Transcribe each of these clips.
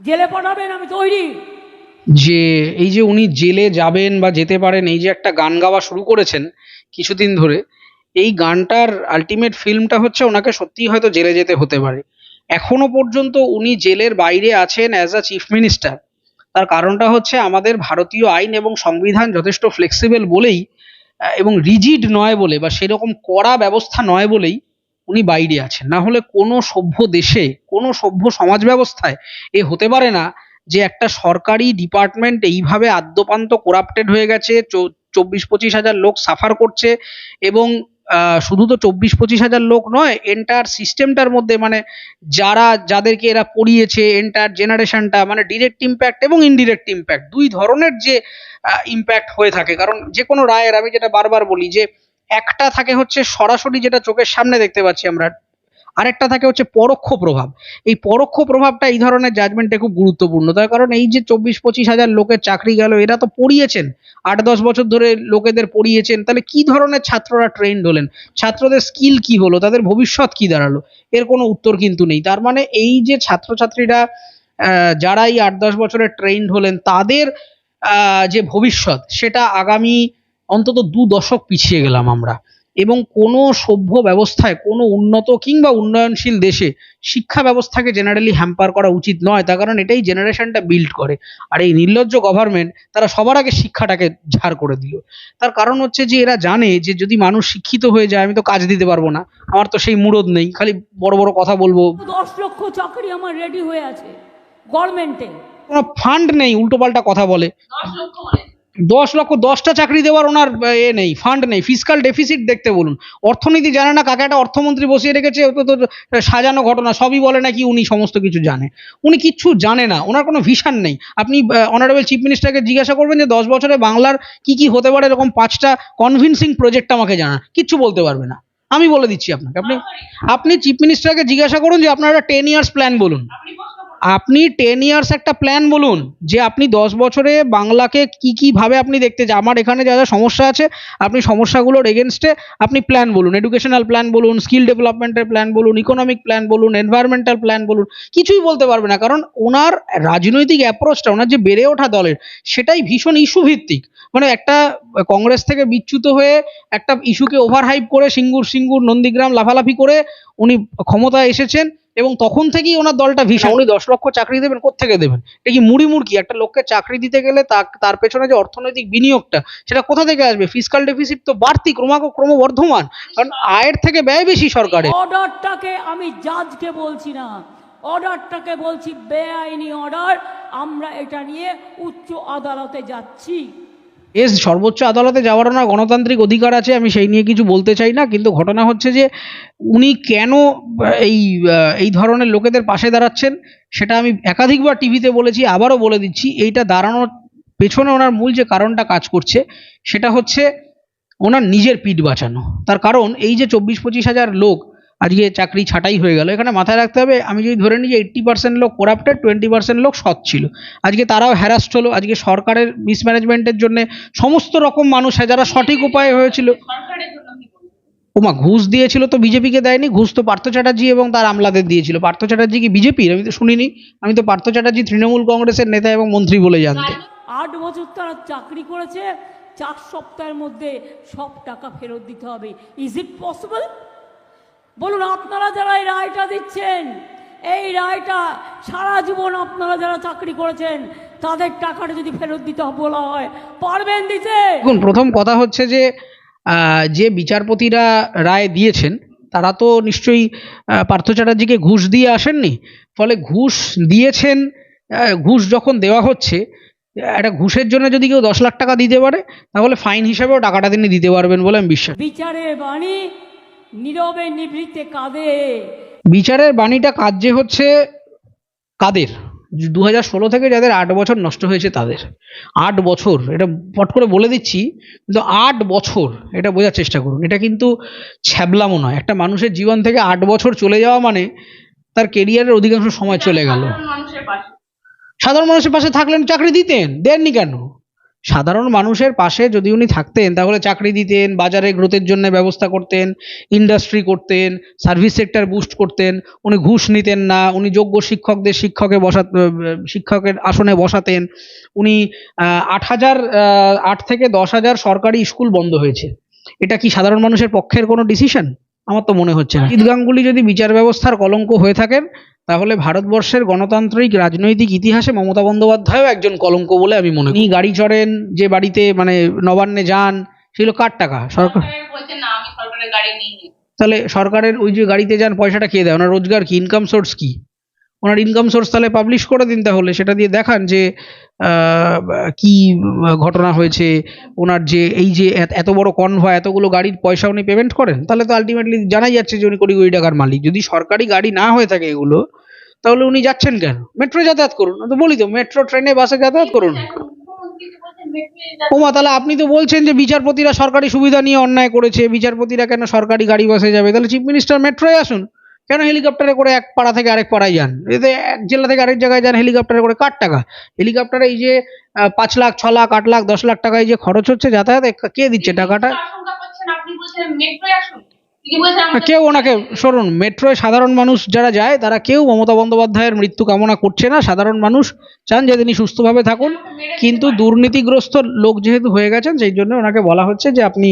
জেলে পাঠাবেন, আমি তৈরি। যে, এই যে উনি জেলে যাবেন বা যেতে পারেন, এই যে একটা গান গাওয়া শুরু করেছেন কিছুদিন ধরে, এই গানটার আলটিমেট ফিল্মটা হচ্ছে ওনাকে সত্যিই হয়তো জেলে যেতে হতে পারে। এখনও পর্যন্ত উনি জেলের বাইরে আছেন অ্যাজ আ চিফ মিনিস্টার তার কারণটা হচ্ছে আমাদের ভারতীয় আইন এবং সংবিধান যথেষ্ট ফ্লেক্সিবল বলেই এবং রিজিড নয় বলে বা সেরকম কড়া ব্যবস্থা নয় বলেই উনি বাইরে আছেন। না হলে কোনো সভ্য দেশে, কোনো সভ্য সমাজ ব্যবস্থায় এ হতে পারে না যে একটা সরকারি ডিপার্টমেন্ট এইভাবে আদ্যপান্ত করাপ্টেড হয়ে গেছে চব্বিশ পঁচিশ হাজার লোক সাফার করছে এবং শুধু তো চব্বিশ পঁচিশ হাজার লোক নয় এন্টার সিস্টেমটার মধ্যে মানে যারা, যাদেরকে এরা পড়িয়েছে এন্টার জেনারেশনটা মানে ডিরেক্ট ইম্প্যাক্ট এবং ইনডিরেক্ট ইম্প্যাক্ট দুই ধরনের যে ইম্প্যাক্ট হয়ে থাকে। কারণ যে কোনো রায়ের আমি যেটা বারবার বলি যে একটা থাকে হচ্ছে সরাসরি যেটা চোখের সামনে দেখতে পাচ্ছি আমরা, আরেকটা থাকে হচ্ছে পরোক্ষ প্রভাব। এই পরোক্ষ প্রভাবটা এই ধরনের জাজমেন্টে খুব গুরুত্বপূর্ণ। তার কারণ এই যে চব্বিশ পঁচিশ হাজার লোকের চাকরি গেল, এরা তো পড়িয়েছেন। আট দশ বছর ধরে লোকেদের পড়িয়েছেন। তাহলে কি ধরনের ছাত্ররা ট্রেন্ড হলেন? ছাত্রদের স্কিল কি হলো? তাদের ভবিষ্যৎ কি দাঁড়াল? এর কোনো উত্তর কিন্তু নেই। তার মানে এই যে ছাত্রছাত্রীরা যারা এই আট দশ বছরের ট্রেন্ড হলেন, তাদের যে ভবিষ্যৎ, সেটা আগামী অন্তত দু দশক পিছিয়ে গেলাম আমরা। এবং কোনো সভ্য ব্যবস্থায় কোনো উন্নত কিংবা উন্নয়নশীল দেশে শিক্ষা ব্যবস্থাকে জেনারেলি হ্যাম্পার করা উচিত নয়। তার কারণ এটাই জেনারেশনটা বিল্ড করে। আর এই নির্লজ্জ গভর্নমেন্ট তারা সবার আগে শিক্ষাটাকে ঝাড় করে দিল। তার কারণ হচ্ছে যে এরা জানে যে যদি মানুষ শিক্ষিত হয়ে যায় আমি তো কাজ দিতে পারব না। আমার তো সেই মুরদ নেই। খালি বড় বড় কথা বলব। দশ লক্ষ চাকরি আমার রেডি হয়ে আছে গভর্নমেন্টে কোনো ফান্ড নেই উল্টোপাল্টা কথা বলে। দশ লক্ষ দশটা চাকরি দেওয়ার ওনার এ নেই ফান্ড নেই ফিসকাল ডেফিসিট দেখতে বলুন। অর্থনীতি জানে না কাকে একটা অর্থমন্ত্রী বসিয়ে রেখেছে ও তো তো সাজানো ঘটনা সবই বলে নাকি উনি সমস্ত কিছু জানে। উনি কিচ্ছু জানে না ওনার কোনো ভিশন নেই। আপনি অনারেবল চিফ মিনিস্টারকে জিজ্ঞাসা করবেন যে দশ বছরে বাংলার কি কি হতে পারে এরকম পাঁচটা কনভিনসিং প্রজেক্ট আমাকে জানান। কিচ্ছু বলতে পারবে না। আমি বলে দিচ্ছি আপনাকে আপনি আপনি চিফ মিনিস্টারকে জিজ্ঞাসা করুন যে আপনার একটা টেন ইয়ার্স প্ল্যান বলুন। আপনি টেন ইয়ার্স একটা প্ল্যান বলুন, যে আপনি দশ বছরে বাংলাকে কি কি ভাবে আপনি দেখতে চান আমার এখানে যা যা সমস্যা আছে, আপনি সমস্যাগুলোর এগেনস্টে আপনি প্ল্যান বলুন এডুকেশনাল প্ল্যান বলুন স্কিল ডেভেলপমেন্টের প্ল্যান বলুন ইকোনমিক প্ল্যান বলুন এনভায়রনমেন্টাল প্ল্যান বলুন, কিছুই বলতে পারবে না, কারণ ওনার রাজনৈতিক অ্যাপ্রোচটা ওনার যে বেড়ে ওঠা দলের, সেটাই ভীষণ ইস্যু ভিত্তিক। মানে একটা কংগ্রেস থেকে বিচ্যুত হয়ে একটা ইস্যুকে ওভার হাইপ করে সিঙ্গুর সিঙ্গুর, নন্দীগ্রাম লাফালাফি করে উনি ক্ষমতায় এসেছেন এবং তখন থেকেই ওনার দলটা ভীষণ। উনি দশ লক্ষ চাকরি দেবেন কোত্থেকে দেবেন? এটা কি মুড়ি মুড়কি একটা লোককে চাকরি দিতে গেলে তার পেছনে যে অর্থনৈতিক বিনিয়োগটা সেটা কোথা থেকে আসবে? ফিসকাল ডেফিসিট তো বাড়তি ক্রমাগ ক্রমবর্ধমান। কারণ আয়ের থেকে ব্যয় বেশি সরকারের। অর্ডারটাকে আমি জাজকে বলছি না। অর্ডারটাকে বলছি বেআইনি অর্ডার আমরা এটা নিয়ে উচ্চ আদালতে যাচ্ছি। এস, সর্বোচ্চ আদালতে যাওয়ার ওনার গণতান্ত্রিক অধিকার আছে, আমি সেই নিয়ে কিছু বলতে চাই না, কিন্তু ঘটনা হচ্ছে যে উনি কেন এই এই ধরনের লোকেদের পাশে দাঁড়াচ্ছেন, সেটা আমি একাধিকবার টিভিতে বলেছি, আবারও বলে দিচ্ছি, এইটা দাঁড়ানোর পেছনে ওনার মূল যে কারণটা কাজ করছে, সেটা হচ্ছে ওনার নিজের পিঠ বাঁচানো। তার কারণ এই যে চব্বিশ পঁচিশ হাজার লোক আজকে চাকরি ছাঁটাই হয়ে গেল। এখানে মাথায় রাখতে হবে, আমি যদি ধরে নিই যে এইট্টি পার্সেন্ট লোক করাপ্টেড টোয়েন্টি পার্সেন্ট লোক সৎ ছিল। আজকে তারাও হ্যারাস্ট হলো, আজকে সরকারের মিসম্যানেজমেন্টের জন্য সমস্ত রকম মানুষ হয়, যারা সঠিক উপায়ে হয়েছিল। ওমা ঘুষ দিয়েছিল তো বিজেপিকে দেয়নি, ঘুষ তো পার্থ চ্যাটার্জি এবং তার আমলাদের দিয়েছিল। পার্থ চ্যাটার্জি কি বিজেপির আমি তো শুনিনি। আমি তো পার্থ চ্যাটার্জি, তৃণমূল কংগ্রেসের নেতা এবং মন্ত্রী বলে জানতে আট বছর তারা চাকরি করেছে, চার সপ্তাহের মধ্যে সব টাকা ফেরত দিতে হবে। ইজ ইট পসিবল বলুন আপনারা যারা এই রায়টা দিচ্ছেন এই রায়টা সারা জীবন আপনারা যারা চাকরি করেছেন তাদের টাকাটা যদি ফেরত দিতে বলা হয় পারবেন দিতে? দেখুন প্রথম কথা হচ্ছে যে যে বিচারপতিরা রায় দিয়েছেন তারা তো নিশ্চয়ই পার্থ চ্যাটার্জিকে ঘুষ দিয়ে আসেননি। ফলে ঘুষ দিয়েছেন ঘুষ যখন দেওয়া হচ্ছে একটা ঘুষের জন্য যদি কেউ দশ লাখ টাকা দিতে পারে তাহলে ফাইন হিসাবেও টাকাটা তিনি দিতে পারবেন বলে আমি বিশ্বাস বিচারে বাণী নীরবে নিভৃতে কাঁদে। বিচারের বাণীটা কার্যে হচ্ছে কাদের? দু হাজার ষোলো থেকে যাদের আট বছর নষ্ট হয়েছে তাদের। আট বছর এটা পট করে বলে দিচ্ছি কিন্তু আট বছর এটা বোঝার চেষ্টা করুন। এটা কিন্তু ছ্যাবলামো নয়। একটা মানুষের জীবন থেকে আট বছর চলে যাওয়া মানে তার কেরিয়ারের অধিকাংশ সময় চলে গেল। সাধারণ মানুষের পাশে থাকলেন চাকরি দিতেন দেননি কেন? সাধারণ মানুষের পাশে যদি উনি থাকতেন, তাহলে চাকরি দিতেন, বাজারে গ্রোথের জন্য ব্যবস্থা করতেন ইন্ডাস্ট্রি করতেন সার্ভিস সেক্টর বুস্ট করতেন, উনি ঘুষ নিতেন না, উনি যোগ্য শিক্ষকদের শিক্ষকে বসা শিক্ষকের আসনে বসাতেন, উনি আট হাজার আট থেকে দশ হাজার সরকারি স্কুল বন্ধ হয়েছে। এটা কি সাধারণ মানুষের পক্ষের কোনো ডিসিশন আমার তো মনে হচ্ছে না। অজিত গাঙ্গুলি যদি বিচার ব্যবস্থার কলঙ্ক হয়ে থাকেন তাহলে ভারতবর্ষের গণতান্ত্রিক রাজনৈতিক ইতিহাসে মমতা বন্দ্যোপাধ্যায়ও একজন কলঙ্ক বলে আমি মনে করি। গাড়ি চড়েন যে বাড়িতে মানে নবান্নে যান সেগুলো কার টাকা? সরকার তাহলে সরকারের ওই যে গাড়িতে যান পয়সাটা কে দেয়। ওনার রোজগার কি? ইনকাম সোর্স কি? ওনার ইনকাম সোর্স তাহলে পাবলিশ করে দিন তাহলে, সেটা দিয়ে দেখান যে কি ঘটনা হয়েছে, ওনার যে, এই যে এত- বড় কনভয় এতগুলো গাড়ির পয়সা উনি পেমেন্ট করেন, তাহলে তো আলটিমেটলি জানাই যাচ্ছে যে উনি কোটি কোটি টাকার মালিক। যদি সরকারি গাড়ি না হয়ে থাকে এগুলো, তাহলে উনি যাচ্ছেন কেন? মেট্রো যাতায়াত করুন তো বলি তো মেট্রো ট্রেনে বাসে যাতায়াত করুন। ওমা, তাহলে আপনি তো বলছেন যে বিচারপতিরা সরকারি সুবিধা নিয়ে অন্যায় করেছে, বিচারপতিরা কেন সরকারি গাড়ি বাসে যাবে, তাহলে চিফ মিনিস্টার মেট্রোয় আসুন। কেন হেলিকপ্টারে করে এক পাড়া থেকে আরেক পাড়ায় যান? এতে এক জেলা থেকে আরেক জায়গায় যান হেলিকপ্টারে করে কার টাকা? হেলিকপ্টারে এই যে পাঁচ লাখ ছ লাখ আট লাখ দশ লাখ টাকায় যে খরচ হচ্ছে যাতায়াতে কে দিচ্ছে টাকাটা? কেউ ওনাকে শুনুন মেট্রোয় সাধারণ মানুষ যারা যায় তারা কেউ মমতা বন্দ্যোপাধ্যায়ের মৃত্যু কামনা করছে না। সাধারণ মানুষ চান যে তিনি সুস্থভাবে থাকুন। কিন্তু দুর্নীতিগ্রস্ত লোক যেহেতু হয়ে গেছেন সেই জন্য ওনাকে বলা হচ্ছে যে আপনি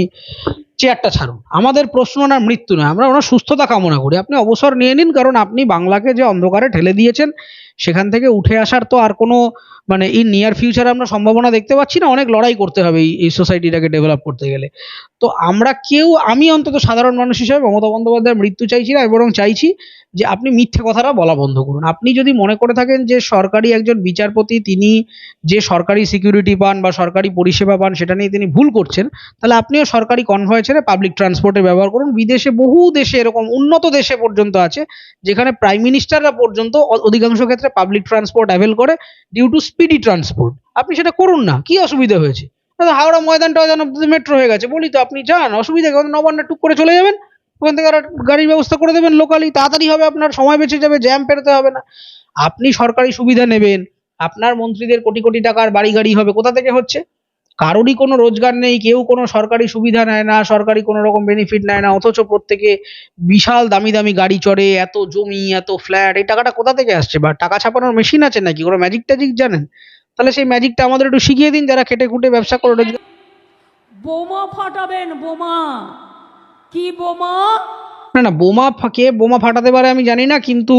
চেয়ারটা ছাড়ুন। আমাদের প্রশ্ন ওনার মৃত্যু নয়। আমরা ওনার সুস্থতা কামনা করি। আপনি অবসর নিয়ে নিন, কারণ আপনি বাংলাকে যে অন্ধকারে ঠেলে দিয়েছেন, সেখান থেকে উঠে আসার তো আর কোনো মানে ইন নিয়ার ফিউচারে আমরা সম্ভাবনা দেখতে পাচ্ছি না, অনেক লড়াই করতে হবে এই সোসাইটিটাকে ডেভেলপ করতে গেলে। তো আমরা কেউ, আমি অন্তত সাধারণ মানুষ হিসেবে মমতা বন্দ্যোপাধ্যায়ের মৃত্যু চাইছি না এবং চাইছি যে আপনি মিথ্যে কথাটা বলা বন্ধ করুন। আপনি যদি মনে করে থাকেন যে সরকারি একজন বিচারপতি, তিনি যে সরকারি সিকিউরিটি পান বা সরকারি পরিষেবা পান, সেটা নিয়ে তিনি ভুল করছেন, তাহলে আপনিও সরকারি কনভয় ছেড়ে পাবলিক ট্রান্সপোর্টে ব্যবহার করুন। বিদেশে বহু দেশে এরকম উন্নত দেশে পর্যন্ত আছে, যেখানে প্রাইম মিনিস্টাররা পর্যন্ত অধিকাংশ ক্ষেত্রে পাবলিক ট্রান্সপোর্ট অ্যাভেল করে ডিউ টু স্পিডি ট্রান্সপোর্ট আপনি সেটা করুন না, কি অসুবিধা হয়েছে? হাওড়া ময়দানটা যেন মেট্রো হয়ে গেছে, বলি তো আপনি যান, অসুবিধা কিন্তু নবান্না টুক করে চলে যাবেন, ওখান থেকে আর গাড়ির ব্যবস্থা করে দেবেন লোকালি তাড়াতাড়ি হবে আপনার, সময় বেঁচে যাবে জ্যাম পেরোতে হবে না। আপনি সরকারি সুবিধা নেবেন, আপনার মন্ত্রীদের কোটি কোটি টাকার বাড়ি গাড়ি হবে, কোথা থেকে হচ্ছে? কারোরই কোনো রোজগার নেই, কেউ কোনো সরকারি সুবিধা নেয় না, সরকারি কোনো রকম বেনিফিট নেয় না, অথচ প্রত্যেকে বিশাল দামি দামি গাড়ি চড়ে, এত জমি, এত ফ্ল্যাট এই টাকাটা কোথা থেকে আসছে? বা টাকা ছাপানোর মেশিন আছে নাকি? কোনো ম্যাজিক ট্যাজিক জানেন? তাহলে সেই ম্যাজিকটা আমাদের একটু শিখিয়ে দিন, যারা খেটে খুঁটে ব্যবসা করে রোজগার বোমা ফাটাবেন, বোমা। কি বোমা? না না, বোমা কে বোমা ফাটাতে পারে আমি জানি না, কিন্তু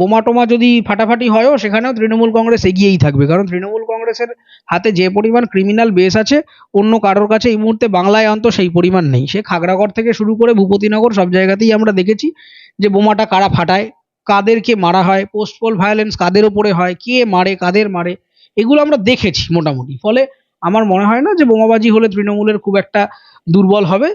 বোমা টোমা যদি ফাটাফাটি হয়ও, সেখানেও তৃণমূল কংগ্রেস এগিয়েই থাকবে। কারণ তৃণমূল কংগ্রেসের হাতে যে পরিমাণ ক্রিমিনাল বেস আছে, অন্য কারোর কাছে এই মুহূর্তে বাংলায় অন্ত সেই পরিমাণ নেই। সে খাগড়াগড় থেকে শুরু করে ভূপতিনগর সব জায়গাতেই আমরা দেখেছি যে বোমাটা কারা ফাটায়, কাদেরকে মারা হয় পোস্টপোল ভায়োলেন্স কাদের ওপরে হয়, কে মারে, কাদের মারে, এগুলো আমরা দেখেছি মোটামুটি। ফলে আমার মনে হয় না যে বোমাবাজি হলে তৃণমূলের খুব একটা দুর্বল হবে।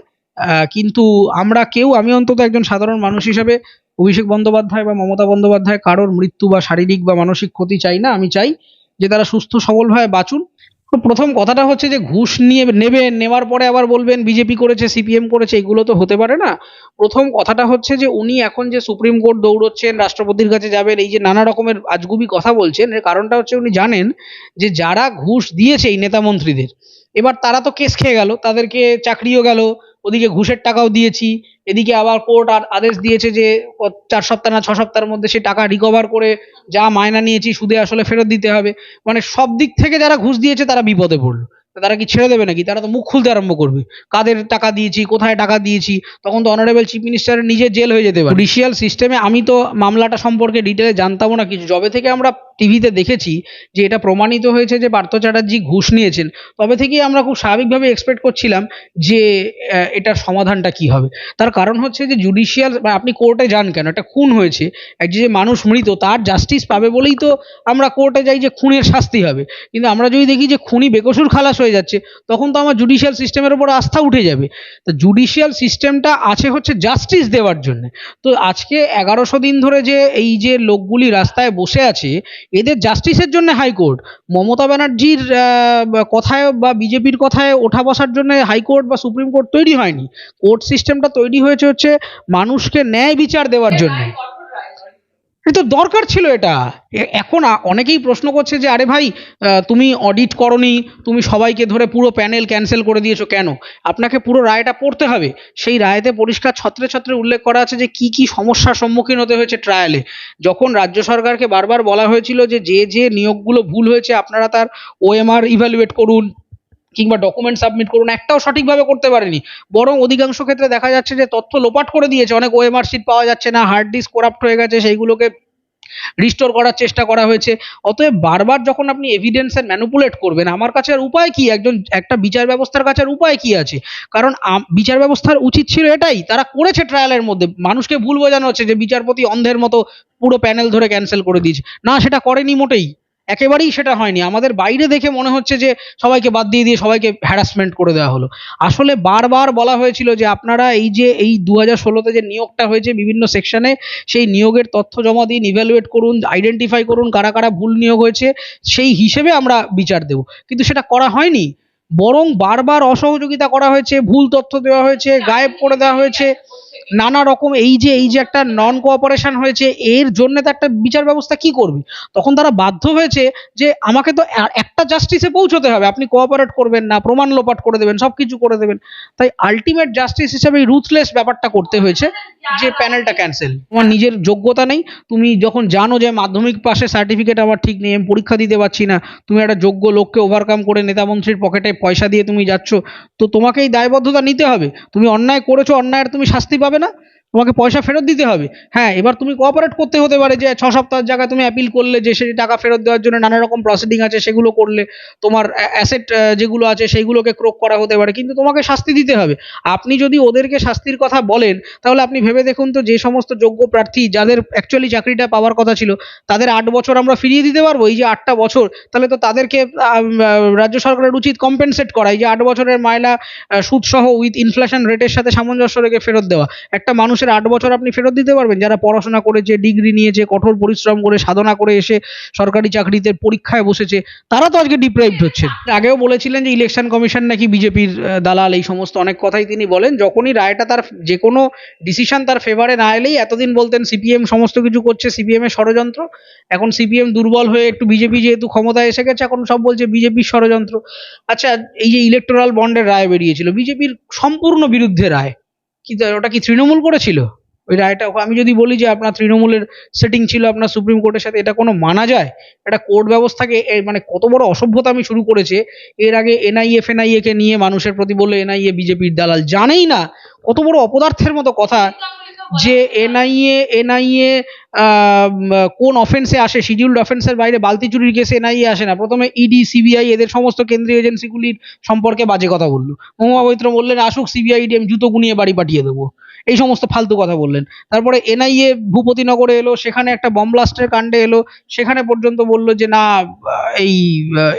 কিন্তু আমরা কেউ, আমি অন্তত একজন সাধারণ মানুষ হিসেবে অভিষেক বন্দ্যোপাধ্যায় বা মমতা বন্দ্যোপাধ্যায় কারোর মৃত্যু বা শারীরিক বা মানসিক ক্ষতি চাই না। আমি চাই যে তারা সুস্থ সবলভাবে বাঁচুন। তো প্রথম কথাটা হচ্ছে যে ঘুষ নিয়ে নেবেন নেওয়ার পরে আবার বলবেন বিজেপি করেছে, সিপিএম করেছে, এগুলো তো হতে পারে না। প্রথম কথাটা হচ্ছে যে উনি এখন যে সুপ্রিম কোর্ট দৌড়চ্ছেন, রাষ্ট্রপতির কাছে যাবেন, এই যে নানা রকমের আজগুবি কথা বলছেন, এর কারণটা হচ্ছে উনি জানেন যে যারা ঘুষ দিয়েছে এই নেতা মন্ত্রীদের, এবার তারা তো কেস খেয়ে গেল, তাদেরকে চাকরিও গেল ওদিকে ঘুষের টাকাও দিয়েছি, এদিকে আবার কোর্ট আর আদেশ দিয়েছে যে চার সপ্তাহ না, ছ সপ্তাহের মধ্যে সে টাকা রিকভার করে যা মায়না নিয়েছি, সুদে আসলে ফেরত দিতে হবে। মানে সব দিক থেকে যারা ঘুষ দিয়েছে, তারা বিপদে পড়ল। তারা কি ছেড়ে দেবে নাকি? তারা তো মুখ খুলতে আরম্ভ করবে। কাদের টাকা দিয়েছি, কোথায় টাকা দিয়েছি? তখন তো অনারেবল চিফ মিনিস্টারের নিজে জেল হয়ে যেতে পারে। জুডিশিয়াল সিস্টেমে আমি তো মামলাটা সম্পর্কে ডিটেলে জানতামও না কিছু। যবে থেকে আমরা টিভিতে দেখেছি যে এটা প্রমাণিত হয়েছে যে পার্থ চ্যাটার্জি ঘুষ নিয়েছেন। তবে থেকেই আমরা খুব স্বাভাবিকভাবে এক্সপেক্ট করছিলাম যে এটার সমাধানটা কি হবে। তার কারণ হচ্ছে যে জুডিশিয়াল বা আপনি কোর্টে যান কেন? একটা খুন হয়েছে, এক যে মানুষ মৃত, তার জাস্টিস পাবে বলেই তো আমরা কোর্টে যাই যে খুনের শাস্তি হবে। কিন্তু আমরা যদি দেখি যে খুনি বেকসুর খালাস হয়ে যাচ্ছে, তখন তো আমার জুডিশিয়াল সিস্টেমের উপর আস্থা উঠে যাবে। তো জুডিশিয়াল সিস্টেমটা আছে হচ্ছে জাস্টিস দেওয়ার জন্য। তো আজকে এগারোশো দিন ধরে যে এই যে লোকগুলি রাস্তায় বসে আছে এদের জাস্টিসের জন্য হাইকোর্ট মমতা ব্যানার্জির আহ, কথায় বা বিজেপির কথায় ওঠা বসার জন্য হাইকোর্ট বা সুপ্রিম কোর্ট তৈরি হয়নি। কোর্ট সিস্টেমটা তৈরি হয়েছে হচ্ছে মানুষকে ন্যায় বিচার দেওয়ার জন্য। রায় কঠোর রায় করে। এটা তো দরকার ছিল এটা। এখন অনেকেই প্রশ্ন করছে যে, আরে ভাই তুমি অডিট করনি, তুমি সবাইকে ধরে পুরো প্যানেল ক্যান্সেল করে দিয়েছ কেন? আপনাকে পুরো রায়টা পড়তে হবে। সেই রায়তে পরিষ্কার ছত্রে ছত্রে উল্লেখ করা আছে যে, কি কি সমস্যার সম্মুখীন হতে হয়েছে ট্রায়ালে যখন রাজ্য সরকারকে বারবার বলা হয়েছিল যে যে যে নিয়োগগুলো ভুল হয়েছে, আপনারা তার ওএমআর ইভ্যালুয়েট করুন। কিংবা ডকুমেন্ট সাবমিট করুন, একটাও সঠিকভাবে করতে পারেনি। বরং অধিকাংশ ক্ষেত্রে দেখা যাচ্ছে যে তথ্য লোপাট করে দিয়েছে। অনেক ওএমআর শিট পাওয়া যাচ্ছে না হার্ড ডিস্ক করাপ্ট হয়ে গেছে, সেইগুলোকে রিস্টোর করার চেষ্টা করা হয়েছে। অতএব বারবার যখন আপনি এভিডেন্স এর ম্যানুপুলেট করবেন, আমার কাছে আর উপায় কি? একজন, একটা বিচার ব্যবস্থার কাছে আর উপায় কি আছে? কারণ বিচার ব্যবস্থার উচিত ছিল এটাই, তারা করেছে ট্রায়ালের মধ্যে। মানুষকে ভুল বোঝানো হচ্ছে যে বিচারপতি অন্ধের মতো পুরো প্যানেল ধরে ক্যান্সেল করে দিয়েছে। না, সেটা করেনি মোটেই। একেবারেই সেটা হয়নি। আমাদের বাইরে দেখে মনে হচ্ছে যে সবাইকে বাদ দিয়ে দিয়ে সবাইকে হ্যারাসমেন্ট করে দেওয়া হলো। আসলে বারবার বলা হয়েছিল যে আপনারা এই যে এই দু হাজার ষোলোতে যে নিয়োগটা হয়েছে বিভিন্ন সেকশনে সেই নিয়োগের তথ্য জমা দিন ইভ্যালুয়েট করুন আইডেন্টিফাই করুন কারা কারা ভুল নিয়োগ হয়েছে, সেই হিসেবে আমরা বিচার দেব। কিন্তু সেটা করা হয়নি। বরং বারবার অসহযোগিতা করা হয়েছে, ভুল তথ্য দেওয়া হয়েছে, গায়েব করে দেওয়া হয়েছে। নানা রকম এই যে এই যে একটা নন কোঅপারেশন হয়েছে, এর জন্য তো একটা বিচার ব্যবস্থা কি করবে? তখন তারা বাধ্য হয়েছে যে আমাকে তো একটা জাস্টিসে পৌঁছতে হবে। আপনি কোঅপারেট করবেন না, প্রমাণ লোপাট করে দেবেন সব কিছু করে দেবেন। তাই আলটিমেট জাস্টিস হিসেবে রুথলেস ব্যাপারটা করতে হয়েছে যে প্যানেলটা ক্যান্সেল তোমার নিজের যোগ্যতা নেই। তুমি যখন জানো যে মাধ্যমিক পাশে সার্টিফিকেট আমার ঠিক নেই, আমি পরীক্ষা দিতে পারছি না, তুমি একটা যোগ্য লোককে ওভারকাম করে নেতামন্ত্রীর পকেটে পয়সা দিয়ে তুমি যাচ্ছ, তো তোমাকে এই দায়বদ্ধতা নিতে হবে। তুমি অন্যায় করেছ, অন্যায়ের তুমি শাস্তি পাবে না। তোমাকে পয়সা ফেরত দিতে হবে। হ্যাঁ এবার তুমি কোঅপারেট করতে হতে পারে যে ছ সপ্তাহের জায়গায় তুমি অ্যাপিল করলে যে সেই টাকা ফেরত দেওয়ার জন্য নানা রকম প্রসিডিং আছে, সেগুলো করলে তোমার অ্যাসেট যেগুলো আছে সেইগুলোকে ক্রোক করা হতে পারে। কিন্তু তোমাকে শাস্তি দিতে হবে। আপনি যদি ওদেরকে শাস্তির কথা বলেন, তাহলে আপনি ভেবে দেখুন তো যে সমস্ত যোগ্য প্রার্থী যাদের অ্যাকচুয়ালি চাকরিটা পাওয়ার কথা ছিল, তাদের আট বছর আমরা ফিরিয়ে দিতে পারব? এই যে আটটা বছর, তাহলে তো তাদেরকে রাজ্য সরকারের উচিত কম্পেনসেট করা। এই যে আট বছরের মায়লা সুদসহ উইথ ইনফ্লেশন রেটের সাথে সামঞ্জস্য রেখে ফেরত দেওয়া। একটা মানুষের আট বছর আপনি ফেরত দিতে পারবেন। যারা পড়াশোনা করেছে, ডিগ্রি নিয়েছে, কঠোর পরিশ্রম করে, সাধনা করে এসে সরকারি চাকরিতে পরীক্ষায় বসেছে, তারা তো আজকে ডিপ্রাইভড হচ্ছে আগেও বলেছিলেন যে ইলেকশন কমিশন নাকি বিজেপির দালাল, এই সমস্ত অনেক কথাই তিনি বলেন। যখনই রায়টা তার যে কোনো ডিসিশন তার ফেভারে না এলেই এতদিন বলতেন সিপিএম সমস্ত কিছু করছে সিপিএম এর ষড়যন্ত্র। এখন সিপিএম দুর্বল হয়ে একটু বিজেপি যেহেতু ক্ষমতায় এসে গেছে, এখন সব বলছে বিজেপির ষড়যন্ত্র। আচ্ছা এই যে ইলেকটোরাল বন্ডের রায় বেরিয়েছিল, বিজেপির সম্পূর্ণ বিরুদ্ধে রায় কি ওটা কি তৃণমূল করেছিল? ওই রায়টা, আমি যদি বলি যে আপনার তৃণমূলের সেটিং ছিল আপনার সুপ্রিম কোর্টের সাথে, এটা কোনো মানা যায়? এটা কোর্ট ব্যবস্থাকে মানে কত বড় অসভ্যতা আমি শুরু করেছে, এর আগে এনআইএ ফেনআইএ কে নিয়ে মানুষের প্রতি বলল এনআইএ বিজেপির দালাল জানেই না, কত বড় অপদার্থের মতো কথা। যে এনআইএ এনআইএ কোন অফেন্সে আসে শিডিউলড অফেন্সের বাইরে বালতি চুরির কেসে এনআইএ আসে না। প্রথমে ইডি সিবিআই এদের সমস্ত কেন্দ্রীয় এজেন্সিগুলির সম্পর্কে বাজে কথা বলল। মহুয়া মৈত্র বললেন, আসুক সিবিআই ইডি আমি জুতো গুনিয়ে বাড়ি পাঠিয়ে দেবো। এই সমস্ত ফালতু কথা বললেন। তারপরে এনআইএ ভূপতিনগরে এলো, সেখানে একটা বম ব্লাস্টের কাণ্ডে এলো, সেখানে পর্যন্ত বলল যে, না, এই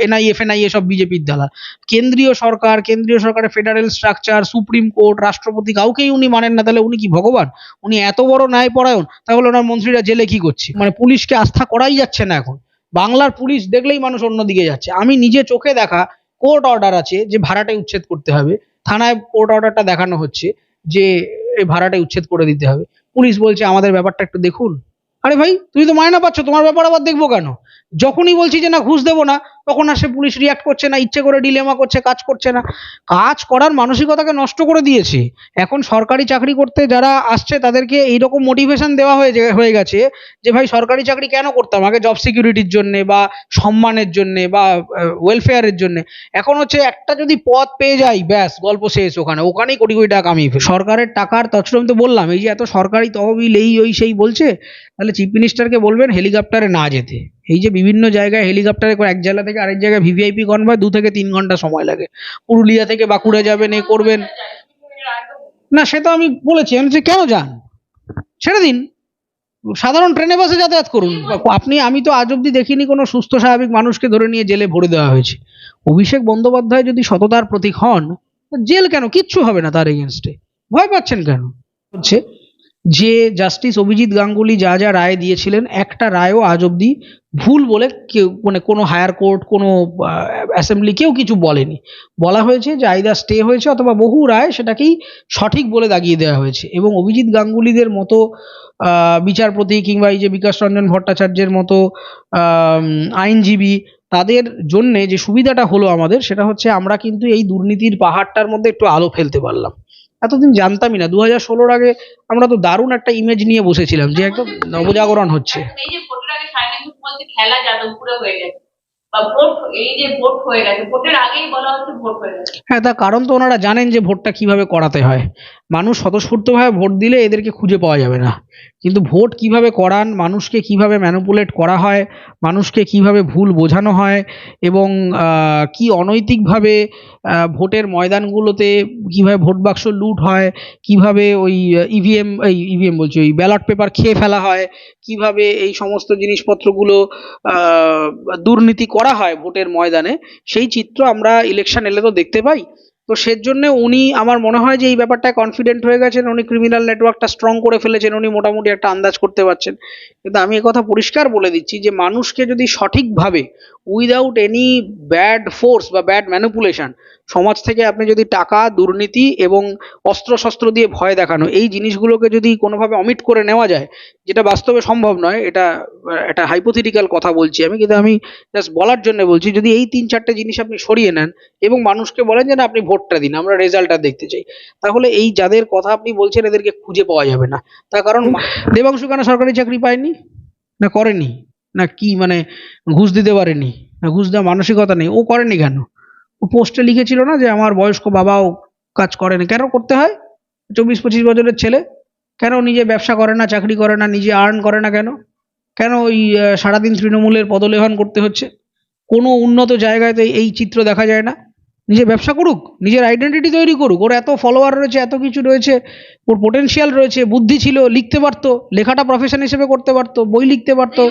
এনআইএ, ফেনআইএ সব বিজেপির দালাল। কেন্দ্রীয় সরকার, কেন্দ্রীয় সরকারের ফেডারেল স্ট্রাকচার সুপ্রিম কোর্ট, রাষ্ট্রপতি, কাউকেই উনি মানেন না, তাহলে উনি কি ভগবান? উনি এত বড় ন্যায় ন্যায়পরায়ণ, তাহলে ওনার মন্ত্রীরা জেলে কি করছে? মানে পুলিশকে আস্থা করাই যাচ্ছে না এখন। বাংলার পুলিশ দেখলেই মানুষ অন্যদিকে যাচ্ছে। আমি নিজে চোখে দেখা কোর্ট অর্ডার আছে যে ভাড়াটে উচ্ছেদ করতে হবে। থানায় কোর্ট অর্ডারটা দেখানো হচ্ছে যে এই ভাড়াটা উচ্ছেদ করে দিতে হবে। পুলিশ বলছে, আমাদের ব্যাপারটা একটু দেখুন। আরে ভাই, তুমি তো মায়না পাচ্ছ, তোমার ব্যাপার আবার দেখব কেন? যখনই বলছি যে না ঘুষ দেবো না, তখন আর সে পুলিশ রিয়াক্ট করছে না, ইচ্ছে করে ডিলেমা করছে, কাজ করছে না। কাজ করার মানসিকতাকে নষ্ট করে দিয়েছে। এখন সরকারি চাকরি করতে যারা আসছে, তাদেরকে এইরকম মোটিভেশন দেওয়া হয়ে হয়ে গেছে যে ভাই সরকারি চাকরি কেন করতাম? আগে জব সিকিউরিটির জন্যে বা সম্মানের জন্যে বা ওয়েলফেয়ারের জন্যে। এখন হচ্ছে একটা যদি পদ পেয়ে যাই ব্যাস, গল্প শেষ ওখানে। ওখানেই কোটি কোটি টাকা ফেলি। সরকারের টাকার তছরম তো বললাম, এই যে এত সরকারি তহবিল, এই ওই সেই বলছে, তাহলে চিফ মিনিস্টারকে বলবেন হেলিকপ্টারে না যেতে। এই যে বিভিন্ন জায়গায় হেলিকপ্টারে করে এক জেলা থেকে আরেক জায়গায় ভিভিআইপি কনভয় দু থেকে তিন ঘণ্টা সময় লাগে। পুরুলিয়া থেকে বাঁকুড়া যাবেন এ করবেন। না সে তো আমি বলেছি আমি বলছি, কেন যান? ছেড়ে দিন। সাধারণ ট্রেনে বাসে যাতায়াত করুন। আপনি আমি তো আজ অব্দি দেখিনি কোনো সুস্থ স্বাভাবিক মানুষকে ধরে নিয়ে জেলে ভরে দেওয়া হয়েছে। অভিষেক বন্দ্যোপাধ্যায় যদি সততার প্রতীক হন জেল কেন? কিচ্ছু হবে না তার এগেনস্টে ভয় পাচ্ছেন কেন? হচ্ছে যে জাস্টিস অভিজিৎ গাঙ্গুলি যা যা রায় দিয়েছিলেন, একটা রায়ও আজ অব্দি ভুল বলে কেউ মানে কোনো হায়ার কোর্ট, কোনো অ্যাসেম্বলি কেউ কিছু বলেনি। বলা হয়েছে যে আইদার স্টে হয়েছে অথবা বহু রায় সেটাকেই সঠিক বলে দাগিয়ে দেওয়া হয়েছে এবং অভিজিৎ গাঙ্গুলিদের মতো বিচারপতি কিংবা এই যে বিকাশ রঞ্জন ভট্টাচার্যের মতো আইনজীবী, তাদের জন্যে যে সুবিধাটা হলো আমাদের সেটা হচ্ছে আমরা কিন্তু এই দুর্নীতির পাহাড়টার মধ্যে একটু আলো ফেলতে পারলাম। এতদিন জানতামই না। দু হাজার ষোলোর আগে আমরা তো দারুণ একটা ইমেজ নিয়ে বসেছিলাম যে একদম নবজাগরণ হচ্ছে। এই যে ভোটের আগে খেলা যাদবপুরে হয়ে গেছে। হ্যাঁ তার কারণ তো ওনারা জানেন যে ভোটটা কীভাবে করাতে হয়। মানুষ স্বতঃস্ফূর্তভাবে ভোট দিলে এদেরকে খুঁজে পাওয়া যাবে না। কিন্তু ভোট কীভাবে করান, মানুষকে কীভাবে ম্যানুপুলেট করা হয়, মানুষকে কীভাবে ভুল বোঝানো হয় এবং কি অনৈতিকভাবে ভোটের ময়দানগুলোতে কীভাবে ভোট বাক্স লুট হয়, কীভাবে ওই ইভিএম এই ইভিএম বলছি, ওই ব্যালট পেপার খেয়ে ফেলা হয়, কীভাবে এই সমস্ত জিনিসপত্রগুলো দুর্নীতি করা হয় ভোটের ময়দানে, সেই চিত্র আমরা ইলেকশন এলে তো দেখতে পাই। তো সেজন্য উনি আমার মনে হয় যে এই ব্যাপারটায় কনফিডেন্ট হয়ে গেছেন, উনি ক্রিমিনাল নেটওয়ার্কটা স্ট্রং করে ফেলেছেন, উনি মোটামুটি একটা আন্দাজ করতে পারছেন। কিন্তু আমি কথা পরিষ্কার বলে দিচ্ছি যে মানুষকে যদি সঠিকভাবে উইদাউট এনি ব্যাড ফোর্স বা ব্যাড ম্যানিপুলেশন সমাজ থেকে আপনি যদি টাকা, দুর্নীতি এবং অস্ত্র শস্ত্র দিয়ে ভয় দেখানো, এই জিনিসগুলোকে যদি কোনোভাবে অমিট করে নেওয়া যায় যেটা বাস্তবে সম্ভব নয় এটা একটা হাইপোথেটিক্যাল কথা বলছি আমি কিন্তু আমি জাস্ট বলার জন্য বলছি যদি এই তিন চারটে জিনিস আপনি সরিয়ে নেন এবং মানুষকে বলেন যে না আপনি ভোটটা দিন আমরা রেজাল্টটা দেখতে চাই। তাহলে এই যাদের কথা আপনি বলছেন এদেরকে খুঁজে পাওয়া যাবে না। তার কারণ দেবাংশু কেন সরকারি চাকরি পায়নি? না করেনি? না কি মানে ঘুষ দিতে পারেনি? না ঘুষ দেওয়ার মানসিকতা নেই? ও করেনি কেন? ও পোস্টে লিখেছিল না যে আমার বয়স্ক বাবাও কাজ করেনি কেন করতে হয়? চব্বিশ পঁচিশ বছরের ছেলে। কেন নিজে ব্যবসা করে না, চাকরি করে না, নিজে আর্ন করে না কেন? কেন ওই সারাদিন তৃণমূলের পদলেহন করতে হচ্ছে? কোনো উন্নত জায়গায় তো এই চিত্র দেখা যায় না। নিজে ব্যবসা করুক, নিজের আইডেন্টিটি তৈরি করুক। ওর এত ফলোয়ার রয়েছে, এত কিছু রয়েছে, ওর পোটেনশিয়াল রয়েছে, বুদ্ধি ছিল, লিখতে পারতো, লেখাটা প্রফেশন হিসেবে করতে পারতো, বই লিখতে পারতো।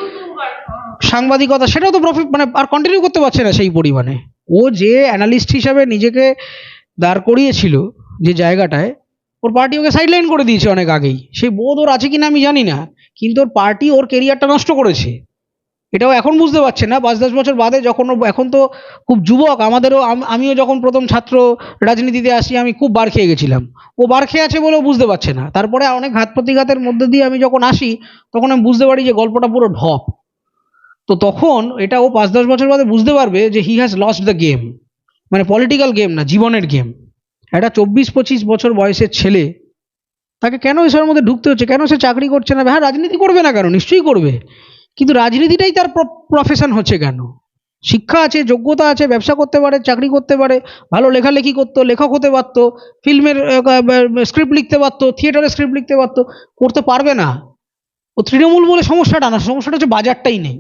সাংবাদিকতা, সেটাও তো প্রফিট মানে আর কন্টিনিউ করতে পারছে না সেই পরিমাণে। ও যে অ্যানালিস্ট হিসাবে নিজেকে দাঁড় করিয়েছিল যে জায়গাটায় ওর পার্টি ওকে সাইডলাইন করে দিয়েছে অনেক আগেই। সেই বোধ ওর আছে কিনা আমি জানি না, কিন্তু ওর পার্টি ওর কেরিয়ারটা নষ্ট করেছে। এটাও এখন বুঝতে পারছে না। পাঁচ দশ বছর বাদে যখন এখন তো খুব যুবক, আমাদেরও আমিও যখন প্রথম ছাত্র রাজনীতিতে আসি, আমি খুব বার খেয়ে গেছিলাম। ও বার খেয়ে আছে বলেও বুঝতে পারছে না। তারপরে অনেক ঘাত প্রতিঘাতের মধ্যে দিয়ে আমি যখন আসি, তখন আমি বুঝতে পারি যে গল্পটা পুরো ঢপ। তো তখন এটা ও পাঁচ দশ বছর বাদে বুঝতে পারবে যে he has lost the game মানে পলিটিক্যাল গেম না, জীবনের গেম একটা চব্বিশ পঁচিশ বছর বয়সের ছেলে, তাকে কেন এসবের মধ্যে ঢুকতে হচ্ছে? কেন সে চাকরি করছে না? হ্যাঁ রাজনীতি করবে না কেন? নিশ্চয়ই করবে। কিন্তু রাজনীতিটাই তার প্রফেশন হচ্ছে কেন? শিক্ষা আছে, যোগ্যতা আছে, ব্যবসা করতে পারে, চাকরি করতে পারে, ভালো লেখালেখি করতো, লেখক হতে পারতো, ফিল্মের স্ক্রিপ্ট লিখতে পারতো থিয়েটারের স্ক্রিপ্ট লিখতে পারতো, করতে পারবে না। ও তৃণমূল বলে সমস্যাটা না, সমস্যাটা হচ্ছে বাজারটাই নেই।